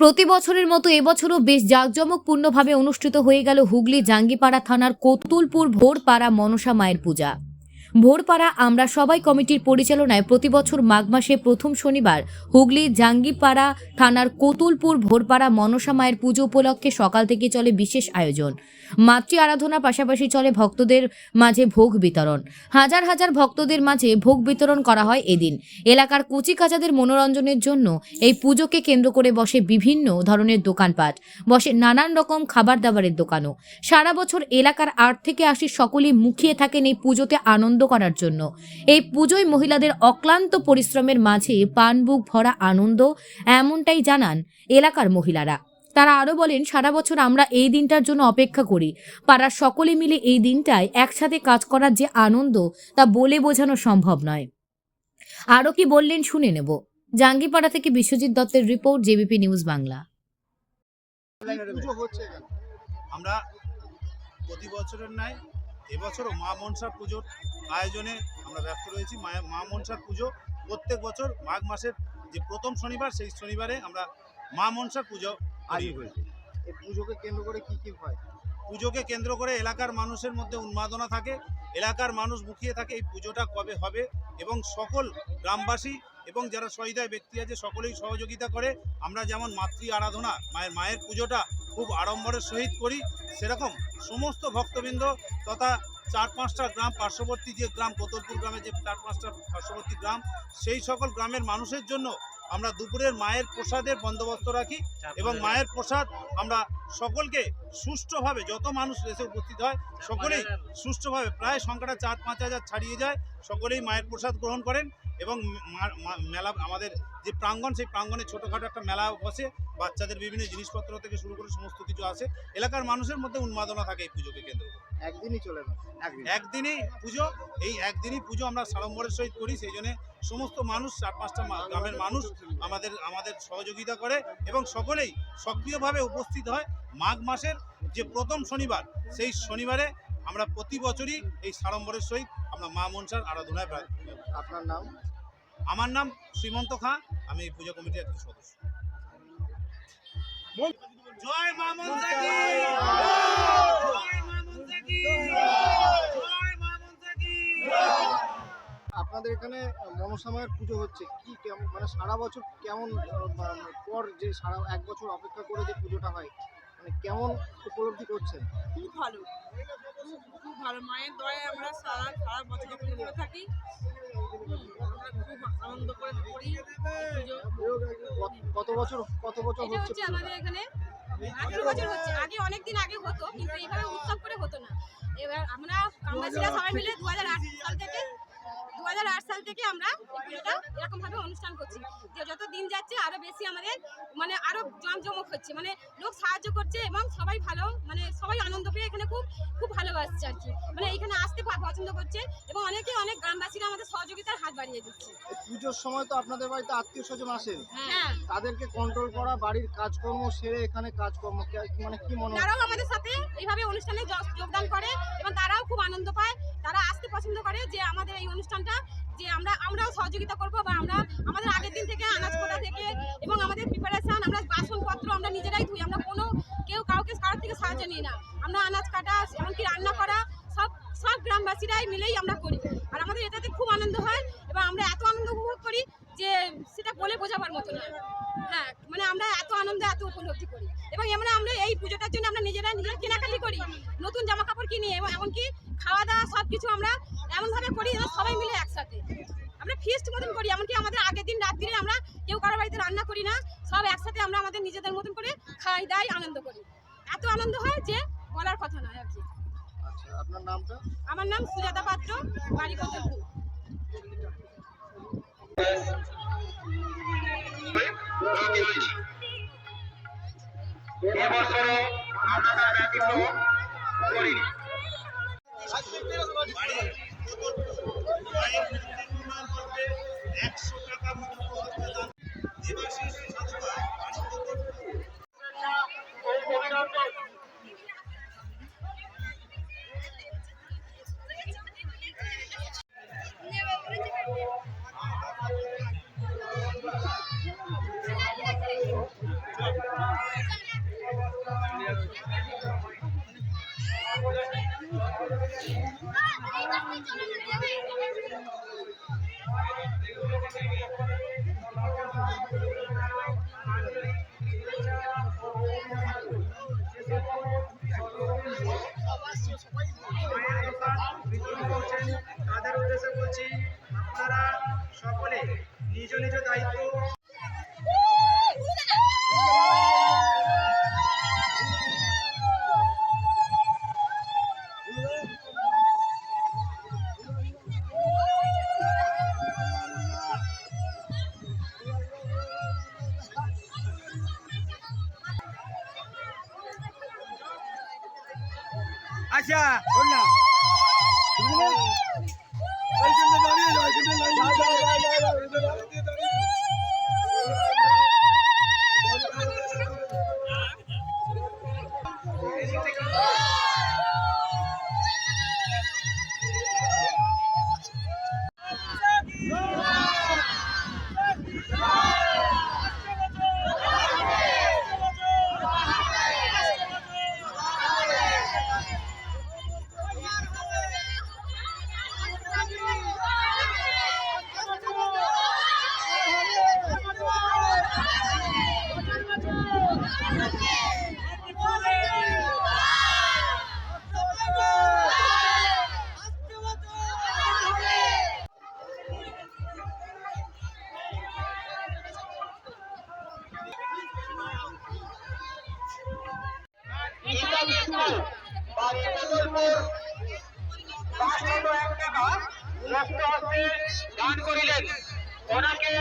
প্রতি বছরের মতো এবছরও বেশ জাঁকজমকপূর্ণভাবে অনুষ্ঠিত হয়ে গেল হুগলি জাঙ্গিপাড়া থানার কতুলপুর ভোরপাড়া মনসা মায়ের পূজা। ভোরপাড়া আমরা সবাই কমিটির পরিচালনায় প্রতি বছর মাঘ মাসে প্রথম শনিবার হুগলি জাঙ্গিপাড়া থানার কতুলপুর ভোরপাড়া মনসা মায়ের পুজো উপলক্ষে সকাল থেকে চলে বিশেষ আয়োজন। মাতৃ আরাধনা পাশাপাশি চলে ভক্তদের মাঝে ভোগ বিতরণ। হাজার হাজার ভক্তদের মাঝে ভোগ বিতরণ করা হয় এদিন। এলাকার কচিকাচাদের মনোরঞ্জনের জন্য এই পুজোকে কেন্দ্র করে বসে বিভিন্ন ধরনের দোকানপাট, বসে নানান রকম খাবার দাবারের দোকানও। সারা বছর এলাকার আট থেকে আশি সকলেই মুখিয়ে থাকেন এই পুজোতে আনন্দ করার জন্য। এই পুজোয় মহিলাদের অক্লান্ত পরিশ্রমের মাঝে পানবুক ভরা আনন্দ, এমনটাই জানান এলাকার মহিলারা। তারা আরও বলেন, সারা বছর আমরা এই দিনটার জন্য অপেক্ষা করি। পাড়ার সকলে মিলে এই দিনটায় একসাথে কাজ করার যে আনন্দ, তা বলে বোঝানো সম্ভব নয়। আরও কি বললেন শুনে নেব। জাঙ্গিপাড়া থেকে বিশ্বজিৎ দত্তের রিপোর্ট, জেবিপি নিউজ বাংলা। আমরা প্রতি বছরের ন্যায় এবছরও মা মনসার পুজোর আয়োজনে আমরা ব্যস্ত রয়েছি। মা মা মনসার পুজো প্রত্যেক বছর মাঘ মাসের যে প্রথম শনিবার সেই শনিবারে আমরা মা মনসার পুজো করি হয়েছে। এই পুজোকে কেন্দ্র করে কি কি হয়? পুজোকে কেন্দ্র করে এলাকার মানুষের মধ্যে উন্মাদনা থাকে এলাকার মানুষ মুখিয়ে থাকে এই পুজোটা কবে হবে এবং সকল গ্রামবাসী এবং যারা সহিদায় ব্যক্তি আছে সকলেই সহযোগিতা করে আমরা যেমন মাতৃ আরাধনা মায়ের মায়ের পুজোটা খুব আড়ম্বরের সহিত করি সেরকম সমস্ত ভক্তবৃন্দ তথা চার পাঁচটা গ্রাম পার্শ্ববর্তী যে গ্রাম কোতলপুর গ্রামে যে চার পাঁচটা পার্শ্ববর্তী গ্রাম সেই সকল গ্রামের মানুষের জন্য আমরা দুপুরের মায়ের প্রসাদের বন্দোবস্ত রাখি এবং মায়ের প্রসাদ আমরা সকলকে সুষ্ঠুভাবে যত মানুষ এসে উপস্থিত হয় সকলেই সুষ্ঠুভাবে প্রায় সংখ্যাটা চার পাঁচ হাজার ছাড়িয়ে যায় সকলেই মায়ের প্রসাদ গ্রহণ করেন। এবং মেলা আমাদের যে প্রাঙ্গণ সেই প্রাঙ্গণে ছোটোখাটো একটা মেলা বসে বাচ্চাদের বিভিন্ন জিনিসপত্র থেকে শুরু করে সমস্ত কিছু আসে। এলাকার মানুষের মধ্যে উন্মাদনা থাকে এই পুজোকে কেন্দ্র করে। একদিনই চলে একদিনই পুজো এই একদিনই পুজো আমরা সাড়ম্বরের সহিত করি সেই জন্য সমস্ত মানুষ চার পাঁচটা গ্রামের মানুষ আমাদের আমাদের সহযোগিতা করে এবং সকলেই সক্রিয়ভাবে উপস্থিত হয়। মাঘ মাসের যে প্রথম শনিবার সেই শনিবারে আমরা প্রতি বছরই এই সাড়ম্বরের সহিত আমরা মা মনসার আরাধনায় আপনার নাম? আমার নাম শ্রীমন্ত খাঁ আমি এই পূজা কমিটির একজন সদস্য। জয় মা মনসা কি? জয় মা মনসা কি? জয় মা মনসা কি? আপনাদের এখানে মনসামায়ের পুজো হচ্ছে কি? কেমন মানে সারা বছর কেমন পর যে সারা এক বছর অপেক্ষা করে যে পুজোটা হয়? মানে কেমন উপলব্ধি করছেন? খুব ভালো। খুব ভালো। মায়ের দয়ায় আমরা সারা সারা বছর পুজো থাকি আমরা খুব আনন্দ করে করি কত- বছর কত বছর হচ্ছে আমাদের এখানে আঠেরো বছর হচ্ছে। আগে অনেক দিন আগে হতো কিন্তু এইভাবে উৎসব করে হতো না। এবার আমরা গ্রামবাসীরা সবাই মিলে দু হাজার দু সাল থেকে আমরা এই পুজোটা এরকম ভাবে অনুষ্ঠান করছি। যে যত দিন যাচ্ছে আরও বেশি আমাদের মানে আরও জমজমক হচ্ছে। মানে লোক সাহায্য করছে এবং সবাই ভালো মানে সবাই আনন্দ পেয়ে এখানে খুব খুব ভালোবাসছে আর কি। মানে এখানে আসতে পছন্দ করছে এবং অনেকে অনেক গ্রামবাসীরা আমাদের সহযোগিতার হাত বাড়িয়ে দিচ্ছে। পুজোর সময় তো আপনাদের বাড়িতে আত্মীয় স্বজন আসেন হ্যাঁ। তাদেরকে কন্ট্রোল করা বাড়ির কাজকর্ম সেরে এখানে কাজকর্ম মানে কি মনে তারাও আমাদের সাথে এইভাবে অনুষ্ঠানে যোগ- যোগদান করে এবং তারাও খুব আনন্দ পায়। তারা আসতে পছন্দ করে যে আমাদের এই অনুষ্ঠানটা যে আমরা, আমরাও সহযোগিতা করব বা আমরা আমাদের আগের দিন থেকে আনাজ কোটা থেকে এবং আমাদের প্রিপারেশান আমরা বাসনপত্র আমরা নিজেরাই ধুই, আমরা কোনো কেউ কাউকে, কারোর থেকে সাহায্য নিই না। আমরা আনাজ কাটা, এমনকি রান্না করা, সব সব গ্রামবাসীরাই মিলেই আমরা করি। আর আমাদের এটাতে খুব আনন্দ হয় এবং আমরা এত আনন্দ উপভোগ করি যে সেটা বলে বোঝাবার মতো নয় হ্যাঁ মানে আমরা এত আনন্দ এত উপলব্ধি করি এবং এমন আমরা এই পুজোটার জন্য আমরা নিজেরা নিজেরা কেনাকাটি করি নতুন জামা কাপড় কিনি এবং এমনকি খাওয়া দাওয়া সব কিছু আমরা এমনভাবে সবাই মিলে একসাথে। আমরা ফিস্ট মতন করি এমনকি আমাদের আগের দিন রাত্রিরে আমরা কেউ কারও বাড়িতে রান্না করি না। সব একসাথে আমরা আমাদের নিজেদের মতন করে খাই দাই আনন্দ করি। এত আনন্দ হয় যে বলার কথা নয় আর কি। আচ্ছা আপনার নামটা? আমার নাম সুজাতা পাত্র বাড়ি কতলপুর এবছরও আমরা ব্যতীত করি একশো টাকা বলছি আপনারা সকলে নিজ নিজ দায়িত্ব ஆசா ஒண்ணா. আচ্ছা শোন না দান করিলেন ওনাকে